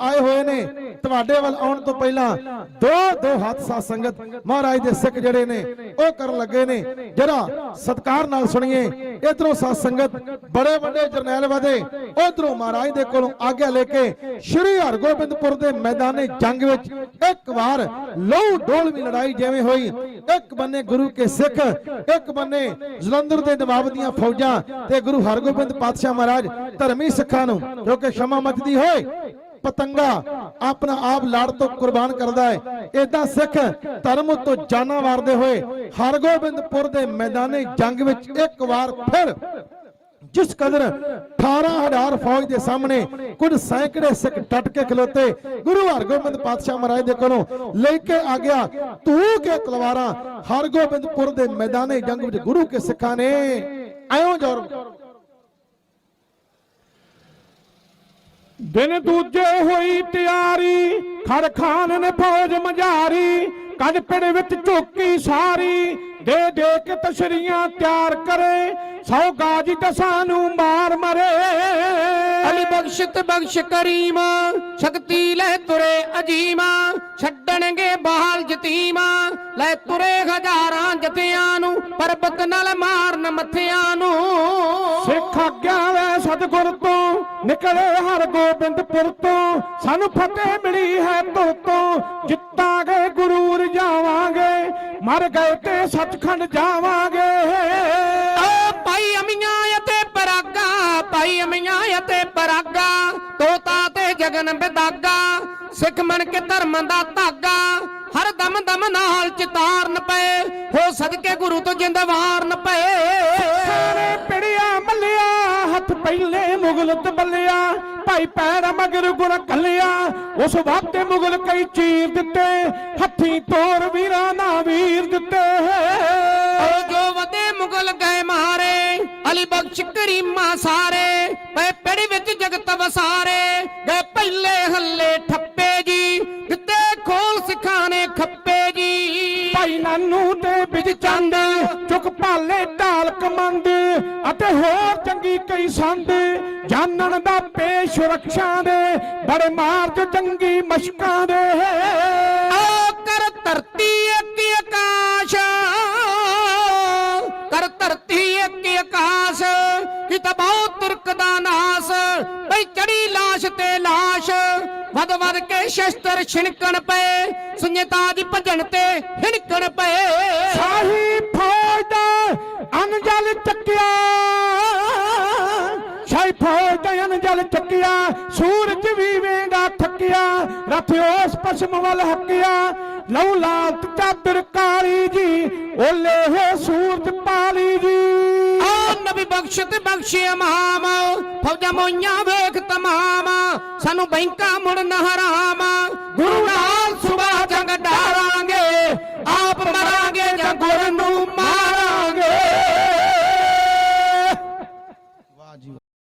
ਆਏ ਹੋਏ ਨੇ। ਤੁਹਾਡੇ ਵੱਲ ਆਉਣ ਤੋਂ ਪਹਿਲਾਂ ਦੋ ਦੋ ਹੱਥ ਸਾਧ ਸੰਗਤ ਮਹਾਰਾਜ ਦੇ ਸਿੱਖ ਜਿਹੜੇ ਨੇ, ਉਹ ਕਰਨ ਲੱਗੇ ਨੇ। ਜਰਾ ਸਤਕਾਰ ਨਾਲ ਸੁਣੀਏ। ਇਧਰੋਂ ਸਾਧ ਸੰਗਤ ਬੜੇ ਵੱਡੇ ਜਰਨੈਲ ਵਧੇ ਉਧਰੋਂ ਮਹਾਰਾਜ ਦੇ ਕੋਲੋਂ ਆਗਿਆ ਲੈ ਕੇ ਸ਼੍ਰੀ ਹਰਗੋਬਿੰਦਪੁਰ ਦੇ ਮੈਦਾਨੇ ਜੰਗ ਵਿੱਚ ਇੱਕ ਵਾਰ ਲਹੂ ਡੋਲਵੀ ਲੜਾਈ ਜਿਵੇਂ ਹੋਈ। ਇੱਕ ਬੰਨੇ ਗੁਰੂ ਕੇ ਸਿੱਖ, ਇੱਕ ਬੰਨੇ ਜਲੰਧਰ ਦੇ ਨਵਾਬ ਦੀਆਂ ਫੌਜਾਂ ਤੇ ਗੁਰੂ ਹਰਗੋਬਿੰਦ ਪਾਤਸ਼ਾਹ ਮਹਾਰਾਜ ਧਰਮੀ ਸਿੱਖਾਂ ਨੂੰ ਜੋ ਕਿ ਸ਼ਮਾ ਮਚਦੀ ਹੋਏ ਪਤੰਗਾ ਆਪਣਾ ਆਪ ਲੜ ਤੋਂ ਕੁਰਬਾਨ ਕਰਦਾ ਹੈ। ਏਦਾਂ ਸਿੱਖ ਧਰਮ ਤੋਂ ਜਾਨਾਂ ਵਾਰਦੇ ਹੋਏ ਹਰਗੋਬਿੰਦਪੁਰ ਦੇ ਮੈਦਾਨੇ ਜੰਗ ਵਿੱਚ ਇੱਕ ਵਾਰ ਫਿਰ ਜਿਸ ਕਦਰ 18000 ਫੌਜ ਦੇ ਸਾਹਮਣੇ ਕੁਝ ਸੈਂਕੜੇ ਸਿੱਖ ਡਟ ਕੇ ਖਲੋਤੇ, ਗੁਰੂ ਹਰਗੋਬਿੰਦ ਪਾਤਸ਼ਾਹ ਮਹਾਰਾਜ ਦੇ ਕੋਲੋਂ ਲੈ ਕੇ ਆ ਗਿਆ ਤੂੰ ਕੇ ਤਲਵਾਰਾਂ ਹਰਗੋਬਿੰਦਪੁਰ ਦੇ ਮੈਦਾਨੇ ਜੰਗ ਵਿੱਚ ਗੁਰੂ ਕੇ ਸਿੱਖਾਂ ਨੇ। ਐਉਂ ਜੋਰ ਦਿਨ ਦੂਜੇ ਹੋਈ ਤਿਆਰੀ, ਖੜ ਨੇ ਫੌਜ ਮਝਾਰੀ ਕੱਢ ਪਿੜ ਵਿੱਚ ਝੋਕੀ ਸਾਰੀ, ਦੇ ਦੇ ਕੇ ਤਸ਼ਰੀਆਂ ਤਿਆਰ ਕਰੇ, ਸੌ ਗਾਜੀ ਦਸਾਂ ਨੂੰ ਮਾਰ ਮਰੇ। ਅਲੀ ਬਖਸ਼ਤ ਬਖਸ਼ ਕਰੀਮ, ਸ਼ਕਤੀ ਲੈ ਤੁਰੇ ਅਜੀਮਾ, ਛੱਡਣਗੇ ਬਹਾਲ ਜਤੀਮਾ। ਲੈ ਤੁਰੇ ਹਜ਼ਾਰਾਂ ਜਥਿਆਂ ਨੂੰ ਪਰਬਤ ਨਾਲ ਮਾਰਨ ਮੱਥਿਆਂ ਨੂੰ। ਸਿੱਖ ਆਗਿਆ ਵੇ ਸਤਿਗੁਰ ਤੋਂ ਨਿਕਲੇ ਹਰ ਗੋਬਿੰਦਪੁਰ ਤੋਂ। ਸਾਨੂੰ ਫਤਿਹ ਮਿਲੀ ਹੈ ਤੁਰ ਤੋਂ ਜਿੱਤਾਂਗੇ ਗੁਰੂ ਜਾਵਾਂਗੇ ਮਰ ਗਏ ਤੇ ਸੱਚਖੰਡ ਜਾਵਾਂਗੇ। ਓ ਭਾਈ ਅਮੀਆਂ ਅਤੇ ਪਰਾਗਾ ਭਾਈ ਅਮੀਆਂ ਅਤੇ ਪਰਾਗਾ ਤੋਤਾ ਤੇ ਜਗਨ ਬਿਦਾਗਾ ਸਿੱਖ ਮਨ ਕੇ ਧਰਮ ਦਾ ਧਾਗਾ। ਹਰ ਦਮ ਦਮ ਨਾਲ ਚਿਤਾਰਨ ਪਏ ਹੋ ਸਦਕੇ ਗੁਰੂ ਤੋਂ ਜਿੰਦ ਵਾਰਨ ਪਏ। ਸਾਰੇ ਪਿੜਿਆ ਮੱਲਿਆ ਹੱਥ ਪਹਿਲੇ ਮੁਗਲ ਤਬਲਿਆ ਭਾਈ ਪੈਰ ਮਗਰ ਗੁਰ ਕੱਲਿਆ ਉਸ ਵਾਤੇ ਮੁਗਲ ਕਈ ਚੀਰ ਦਿੱਤੇ ਹੱਥੀ ਤੋਰ ਵੀਰਾਂ ਨਾ ਵੀਰ ਦਿੱਤੇ। ਓ ਜੋ ਵਦੇ ਮੁਗਲ ਗਏ ਮਾਰੇ ਅਲੀ ਬਖਸ਼ ਕਰੀਮਾ ਸਾਰੇ ਪਏ ਪੜੀ ਵਿੱਚ ਜਗਤ ਵਸਾਰੇ ਗਏ ਪਹਿਲੇ ਹੱਲੇ ਠੱਪੇ ਚੰਦ, ਚੁੱਕ ਭਾਲੇ ਢਾਲ ਕਮੰਦ ਅਤੇ ਹੋਰ ਚੰਗੀ ਕਈ ਸੰਦ। ਜਾਣਨ ਦਾ ਪੇਸ਼ ਰਕਸ਼ਾ ਦੇ, ਬੜੇ ਮਾਰਜ ਜੰਗੀ ਮਸ਼ਕਾਂ ਦੇ। ਓ ਕਰ ਧਰਤੀ ਇੱਕ ਆਕਾਸ਼, ਕਰ ਧਰਤੀ ਇੱਕ ਆਕਾਸ਼ ਕਿ ਤਬਾਉ ਤੁਰਕ ਦਾ ਨਾਸ। ਬਈ ਚੜੀ ਲਾਸ਼ ਤੇ ਲਾਸ਼ ਵਦ ਵਦ ਕੇ ਸ਼ਸਤਰ ਛਿਣਕਣ ਪਏ। ਸੁਨਿਤਾ ਦੀ ਭਜਨ ਤੇ ਹਿਣਕਣ ਪਏ। ਅਨਜਲ ਚੱਕਿਆ ਸ਼ਾਹੀ ਫੌਜ ਦਾ ਅਨਜਲ ਚੱਕਿਆ, ਸੂਰਜ ਵੀ ਵੇਂਦਾ ਥੱਕਿਆ ਰਥ ਉਸ ਪਸ਼ਮ ਵੱਲ ਹੱਕਿਆ। ਲਉ ਲਾਲ ਚਾਦਰ ਕਾਲੀ ਜੀ, ਓਲੇ ਹੋ ਸੂਰਜ ਪਾਲੀ ਜੀ। ਆ ਨਬੀ ਬਖਸ਼ ਤੇ ਬਖਸ਼ਿਆ ਮਹਾਮ, ਫੌਜਾਂ ਮੋਈਆਂ ਵੇਖ ਤਮਾਮ, ਸਾਨੂੰ ਬੈਂਕਾਂ ਮੁੜ ਨਾ ਹਰਾਮ। ਗੁਰੂ ਨਾਲ ਸੁਬਾ ਜੰਗ ਡਾਰਾਂਗੇ, ਆਪ ਮਰਾਂਗੇ ਜਾਂ ਗੁਰ